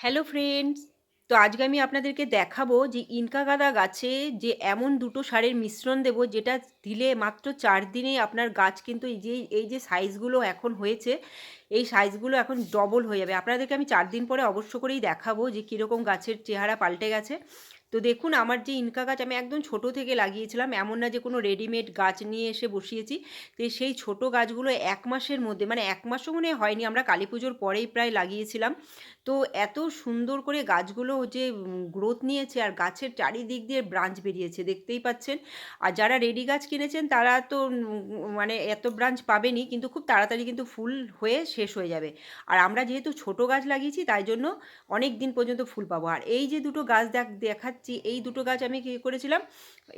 Hello friends তো আজকে আমি আপনাদেরকে দেখাবো যে ইনকা গাদা গাছে যে এমন দুটো সারের মিশ্রণ দেব, যেটা দিলে মাত্র চার দিনে আপনার গাছ কিন্তু এই যে এই যে সাইজগুলো এখন হয়েছে, এই সাইজগুলো এখন ডবল হয়ে যাবে। আপনাদেরকে আমি চার দিন পরে অবশ্য করেই দেখাবো যে কীরকম গাছের চেহারা পাল্টে গেছে। তো দেখুন, আমার যে ইনকা গাছ আমি একদম ছোট থেকে লাগিয়েছিলাম, এমন না যে কোনো রেডিমেড গাছ নিয়ে এসে বসিয়েছি। তো সেই ছোট গাছগুলো এক মাসের মধ্যে মানে এক মাসও মনে হয়নি, আমরা কালী পুজোর পরেই প্রায় লাগিয়েছিলাম। তো এত সুন্দর করে গাছগুলো যে গ্রোথ নিয়েছে আর গাছের চারিদিক দিয়ে ব্রাঞ্চ বেরিয়েছে, দেখতেই পাচ্ছেন। আর যারা রেডি গাছ কিনেছেন, তারা তো মানে এত ব্রাঞ্চ পাবেনি কিন্তু খুব তাড়াতাড়ি কিন্তু ফুল হয়ে শেষ হয়ে যাবে। আর আমরা যেহেতু ছোট গাছ লাগিয়েছি, তাই জন্য অনেক দিন পর্যন্ত ফুল পাবো। আর এই যে দুটো গাছ দেখ দেখাচ্ছি এই দুটো গাছ আমি কী করেছিলাম?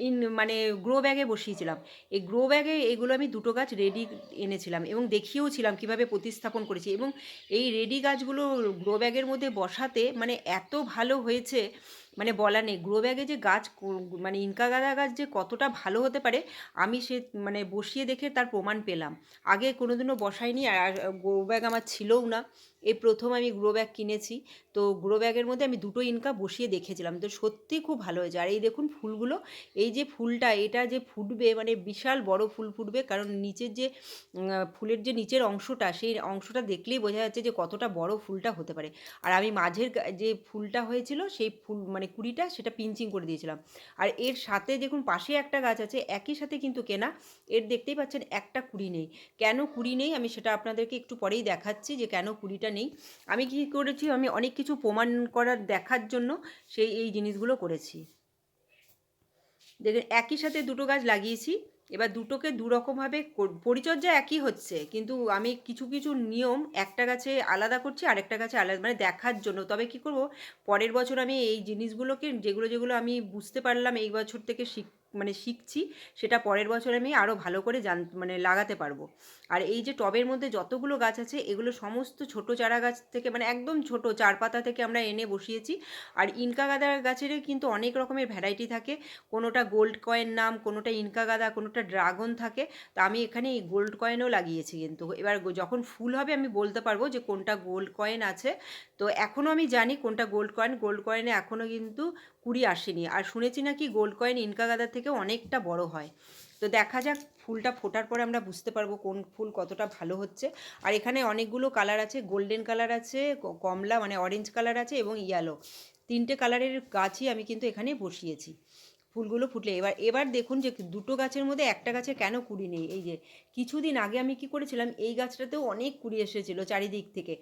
ইন মানে গ্রো ব্যাগে বসিয়েছিলাম। এই গ্রো ব্যাগে এগুলো আমি দুটো গাছ রেডি এনেছিলাম এবং দেখিয়েও ছিলাম কীভাবে প্রতিস্থাপন করেছি এবং এই রেডি গাছগুলো গ্রো ব্যাগের মধ্যে বসাতে মানে এত ভালো হয়েছে মানে বলা নেই। গ্রো ব্যাগে যে গাছ মানে ইনকা গাঁদা গাছ যে কতটা ভালো হতে পারে, আমি সে মানে বসিয়ে দেখে তার প্রমাণ পেলাম। আগে কোনোদিনও বসাইনি, আর গ্রো ব্যাগ আমার ছিলও না। এই প্রথম আমি গ্রো ব্যাগ কিনেছি। তো গ্রো ব্যাগের মধ্যে আমি দুটো ইনকা বসিয়ে দেখেছিলাম। তো সত্যি খুব ভালো হয়েছে। আর এই দেখুন ফুলগুলো, এই যে ফুলটা, এটা যে ফুটবে মানে বিশাল বড় ফুল ফুটবে, কারণ নিচের যে ফুলের যে নিচের অংশটা, সেই অংশটা দেখলেই বোঝা যাচ্ছে যে কতটা বড় ফুলটা হতে পারে। আর আমি মাঝের যে ফুলটা হয়েছিল, সেই ফুল মানে কুড়িটা সেটা পিঞ্চিং করে দিয়েছিলাম। আর এর সাথে দেখুন পাশে একটা গাছ আছে, একই সাথে কিন্তু কেনা। এর দেখতেই পাচ্ছেন একটা কুড়ি নেই। কেন কুড়ি নেই? আমি সেটা আপনাদেরকে একটু পরেই দেখাচ্ছি যে কেন কুড়িটা নেই। আমি কি করেছি? আমি অনেক কিছু প্রমাণ করার দেখার জন্য সেই, এই জিনিসগুলো করেছি। দেখুন, একই সাথে দুটো গাছ লাগিয়েছি। এবার দুটোকে দুরকমভাবে পরিচর্যা একই হচ্ছে, কিন্তু আমি কিছু কিছু নিয়ম একটা গাছে আলাদা করছি, আরেকটা গাছে আলাদা মানে দেখার জন্য। তবে কি করব, পরের বছর আমি এই জিনিসগুলোকে, যেগুলো যেগুলো আমি বুঝতে পারলাম, এই বছর থেকে শিখ মানে শিখছি, সেটা পরের বছর আমি আরও ভালো করে জান মানে লাগাতে পারব। আর এই যে টবের মধ্যে যতগুলো গাছ আছে, এগুলো সমস্ত ছোট চারা গাছ থেকে মানে একদম ছোট, চার পাতা থেকে আমরা এনে বসিয়েছি। আর ইনকা গাদা গাছের কিন্তু অনেক রকমের ভ্যারাইটি থাকে। কোনোটা গোল্ড কয়েন নাম, কোনোটা ইনকা গাদা, কোনোটা ড্রাগন থাকে। তা আমি এখানে এই গোল্ড কয়েনও লাগিয়েছি কিন্তু। এবার যখন ফুল হবে আমি বলতে পারব যে কোনটা গোল্ড কয়েন আছে। তো এখনও আমি জানি কোনটা গোল্ড কয়েন গোল্ড কয়েনে এখনও কিন্তু কুড়ি আসেনি। আর শুনেছি নাকি গোল্ড কয়েন ইনকা গাদার থেকে অনেকটা বড় হয়। তো দেখা যাক ফুলটা ফোটার পরে আমরা বুঝতে পারব কোন ফুল কতটা ভালো হচ্ছে। আর এখানে অনেকগুলো কালার আছে, গোল্ডেন কালার আছে কমলা মানে অরেঞ্জ কালার আছে এবং ইয়ালো। তিনটে কালারের গাছই আমি কিন্তু এখানে বসিয়েছি। ফুলগুলো ফুটলে এবার এবার দেখুন যে দুটো গাছের মধ্যে একটা গাছে কেন কুড়ি নেই। এই যে কিছুদিন আগে আমি কি করেছিলাম, এই গাছটাতেও অনেক কুড়ি এসেছিল চারিদিক থেকে।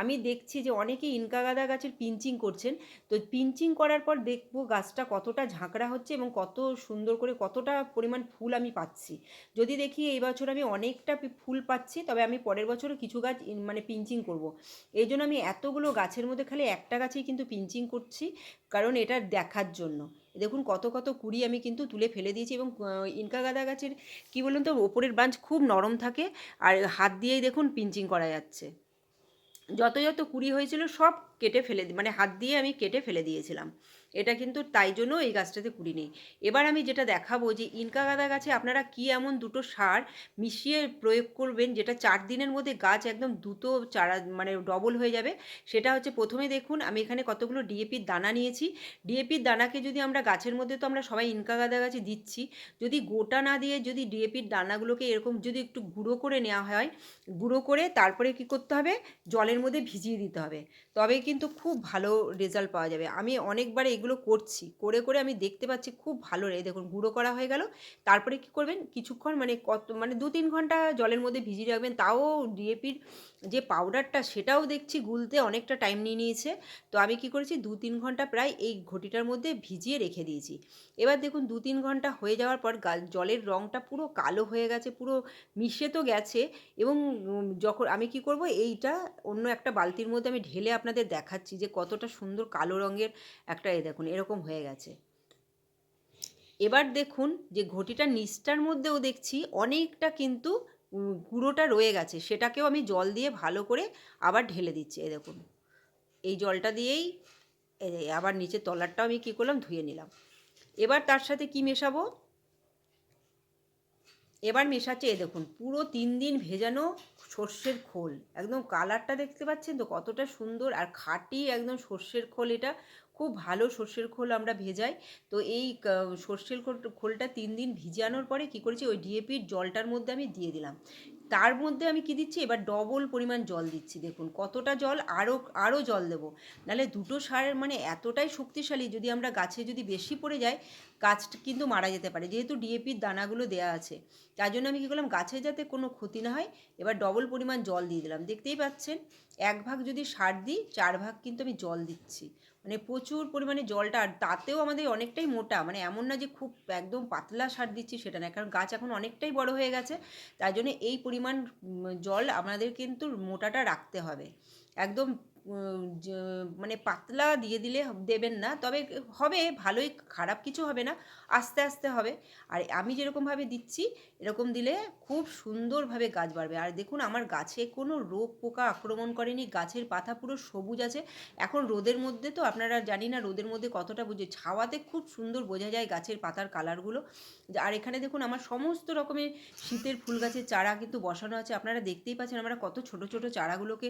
আমি দেখছি যে অনেকে ইনকা গাদা গাছের পিঞ্চিং করছেন। তো পিঞ্চিং করার পর দেখব গাছটা কতটা ঝাঁকড়া হচ্ছে এবং কত সুন্দর করে কতটা পরিমাণ ফুল আমি পাচ্ছি। যদি দেখি এই বছর আমি অনেকটা ফুল পাচ্ছি, তবে আমি পরের বছরও কিছু গাছ মানে পিঞ্চিং করব। এই জন্য আমি এতগুলো গাছের মধ্যে খালি একটা গাছেই কিন্তু পিঞ্চিং করছি, কারণ এটা দেখার জন্য। দেখুন কত কত কুড়ি আমি কিন্তু তুলে ফেলে দিয়েছি এবং ইনকা গাঁদা গাছের কী বলুন তো, ওপরের ব্রাঞ্চ খুব নরম থাকে আর হাত দিয়েই দেখুন পিঞ্চিং করা যাচ্ছে। যত যত কুড়ি হয়েছিল সব কেটে ফেলে মানে হাত দিয়ে আমি কেটে ফেলে দিয়েছিলাম। এটা কিন্তু তাই জন্য এই গাছটাতে কুড়ি নেই। এবার আমি যেটা দেখাবো যে ইনকা গাঁদা গাছে আপনারা কি এমন দুটো সার মিশিয়ে প্রয়োগ করবেন যেটা চার দিনের মধ্যে গাছ একদম দ্রুত চারা মানে ডবল হয়ে যাবে? সেটা হচ্ছে প্রথমে দেখুন, আমি এখানে কতগুলো ডিএপির দানা নিয়েছি। ডিএপির দানাকে যদি আমরা গাছের মধ্যে তো আমরা সবাই ইনকা গাঁদা গাছে দিচ্ছি, যদি গোটা না দিয়ে যদি ডিএপির দানাগুলোকে এরকম যদি একটু গুঁড়ো করে নেওয়া হয়, গুঁড়ো করে তারপরে কি করতে হবে? জলের মধ্যে ভিজিয়ে দিতে হবে। তবে কিন্তু খুব ভালো রেজাল্ট পাওয়া যাবে। আমি অনেকবার এগুলো করছি। করে করে আমি দেখতে পাচ্ছি খুব ভালো রে। দেখুন, গুঁড়ো করা হয়ে গেল। তারপরে কি করবেন? কিছুক্ষণ মানে কত মানে দু তিন ঘণ্টা জলের মধ্যে ভিজিয়ে রাখবেন। তাও ডিএপির যে পাউডারটা সেটাও দেখছি গুলতে অনেকটা টাইম নিয়ে নিয়েছে। তো আমি কি করেছি দু তিন ঘণ্টা প্রায় এই ঘটিটার মধ্যে ভিজিয়ে রেখে দিয়েছি। এবার দেখুন দু তিন ঘণ্টা হয়ে যাওয়ার পর জলের রঙটা পুরো কালো হয়ে গেছে, পুরো মিশে তো গেছে এবং যখন আমি কি করব, এইটা অন্য একটা বালতির মধ্যে আমি ঢেলে আপনাদের দেখাচ্ছি যে কতটা সুন্দর কালো রঙের একটা এ দেখুন, এরকম হয়ে গেছে। এবার দেখুন যে ঘটিটা নিচটার মধ্যেও দেখছি অনেকটা কিন্তু গুঁড়োটা রয়ে গেছে, সেটাকেও আমি জল দিয়ে ভালো করে আবার ঢেলে দিচ্ছি, এই দেখুন। এই জলটা দিয়েই আবার নিচের তলারটাও আমি কী করলাম, ধুয়ে নিলাম। এবার তার সাথে কি মেশাবো? এবার মেশাচ্ছে এ দেখুন, পুরো তিন দিন ভেজানো সর্ষের খোল। একদম কালারটা দেখতে পাচ্ছেন তো, কতটা সুন্দর আর খাঁটি একদম সর্ষের খোল এটা। খুব ভালো সর্ষের খোল আমরা ভেজাই। তো এই সর্ষের খোল- খোলটা তিন দিন ভিজানোর পরে কি করেছি, ওই ডিএপির জলটার মধ্যে আমি দিয়ে দিলাম। তার মধ্যে আমি কি দিচ্ছি, এবার ডবল পরিমাণ জল দিচ্ছি। দেখুন কতটা জল আরও আরও জল দেবো। নাহলে দুটো সারের মানে এতটাই শক্তিশালী, যদি আমরা গাছে যদি বেশি পড়ে যায় গাছ কিন্তু মারা যেতে পারে। যেহেতু ডিএপির দানাগুলো দেওয়া আছে, তার জন্য আমি কী করলাম, গাছে যাতে কোনো ক্ষতি না হয়, এবার ডবল পরিমাণ জল দিয়ে দিলাম। দেখতেই পাচ্ছেন, এক ভাগ যদি সার দিই, চার ভাগ কিন্তু আমি জল দিচ্ছি। মানে প্রচুর পরিমাণে জলটা আর তাতেও আমাদের অনেকটাই মোটা। মানে এমন না যে খুব একদম পাতলা সার দিচ্ছি সেটা না কারণ গাছ এখন অনেকটাই বড় হয়ে গেছে। তাই জন্য এই পরিমাণ জল আমাদের কিন্তু মোটাটা রাখতে হবে। একদম মানে পাতলা দিয়ে দিলে দেবেন না। তবে হবে, ভালোই, খারাপ কিছু হবে না। আস্তে আস্তে হবে। আর আমি যেরকমভাবে দিচ্ছি, এরকম দিলে খুব সুন্দরভাবে গাছ বাড়বে। আর দেখুন, আমার গাছে কোনো রোগ, পোকা আক্রমণ করেনি। গাছের পাতা পুরো সবুজ আছে। এখন রোদের মধ্যে তো আপনারা জানি না রোদের মধ্যে কতটা বুঝে। ছাওয়াতে খুব সুন্দর বোঝা যায় গাছের পাতার কালারগুলো। আর এখানে দেখুন, আমার সমস্ত রকমের শীতের ফুল গাছের চারা কিন্তু বসানো আছে। আপনারা দেখতেই পাচ্ছেন, আমরা কত ছোট ছোট চারাগুলোকে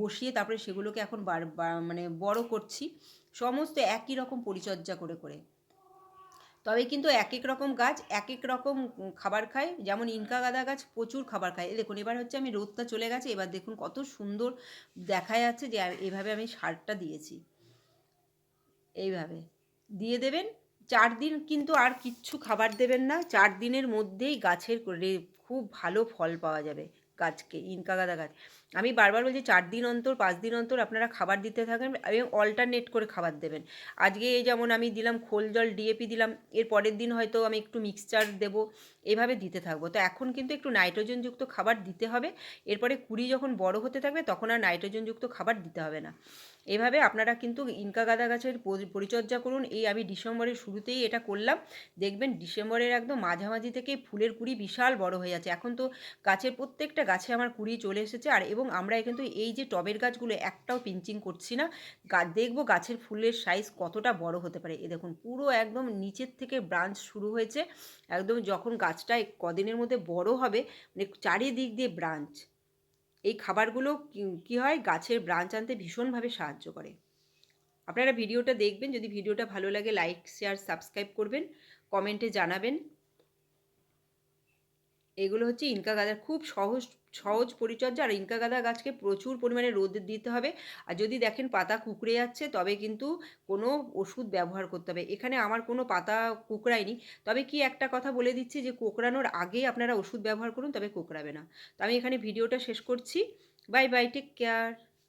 বসিয়ে তারপরে সেগুলোকে এখন বার- মানে বড় করছি। সমস্ত একই রকম পরিচর্যা করে করে। তবে কিন্তু এক এক রকম গাছ এক এক রকম খাবার খায়। যেমন ইনকা গাঁদা গাছ প্রচুর খাবার খায়। দেখুন, এবার হচ্ছে আমি রোদটা চলে গেছে। এবার দেখুন কত সুন্দর দেখা যাচ্ছে যে এভাবে আমি সারটা দিয়েছি। এইভাবে। দিয়ে দেবেন। চার দিন কিন্তু আর কিচ্ছু খাবার দেবেন না। চার দিনের মধ্যেই গাছের খুব ভালো ফল পাওয়া যাবে গাছকে, ইনকা গাঁদা গাছ। আমি বারবার বলছি চার দিন অন্তর, পাঁচ দিন অন্তর আপনারা খাবার দিতে থাকেন এবং অল্টারনেট করে খাবার দেবেন। আজকে যেমন আমি দিলাম খোল জল ডিএপি দিলাম, এর পরের দিন হয়তো আমি একটু মিক্সচার দেবো, এভাবে দিতে থাকব। তো এখন কিন্তু একটু নাইট্রোজেনযুক্ত খাবার দিতে হবে, এরপরে কুড়ি যখন বড় হতে থাকবে তখন আর নাইট্রোজেনযুক্ত খাবার দিতে হবে না। এভাবে আপনারা কিন্তু ইনকা গাঁদা গাছের পরিচর্যা করুন, এই আমি ডিসেম্বরের শুরুতেই এটা করলাম। দেখবেন ডিসেম্বরের একদম মাঝামাঝি থেকে ফুলের কুড়ি বিশাল বড় হয়ে যাচ্ছে। এখন তো গাছের প্রত্যেকটা গাছে আমার কুড়ি চলে এসেছে, আর এবং আমরা কিন্তু এই যে টবের গাছগুলো একটাও পিঞ্চিং করছি না, গা- দেখব গাছের ফুলের সাইজ কতটা বড় হতে পারে। এ দেখুন, পুরো একদম নিচের থেকে ব্রাঞ্চ শুরু হয়েছে, একদম যখন গাছটা কদিনের মধ্যে বড় হবে মানে চারিদিক দিয়ে ব্রাঞ্চ এই খাবারগুলো কি হয়, গাছের ব্রাঞ্চ আনতে ভীষণভাবে সাহায্য করে। আপনারা ভিডিওটা দেখবেন, যদি ভিডিওটা ভালো লাগে লাইক শেয়ার সাবস্ক্রাইব করবেন কমেন্টে জানাবেন। এগুলো হচ্ছে ইনকা গাঁদার খুব সহজ সহজ পরিচর্যা। আর ইনকা গাঁদা গাছকে প্রচুর পরিমাণে রোদ দিতে হবে। আর যদি দেখেন পাতা কুকড়ে যাচ্ছে, তবে কিন্তু কোনো ওষুধ ব্যবহার করতে হবে। এখানে আমার কোনো পাতা কুকড়ায়নি। তবে কি একটা কথা বলে দিচ্ছি যে, কোকড়ানোর আগেই আপনারা ওষুধ ব্যবহার করুন, তবে কোকড়াবে না। তো আমি এখানে ভিডিওটা শেষ করছি। Bye bye, take care.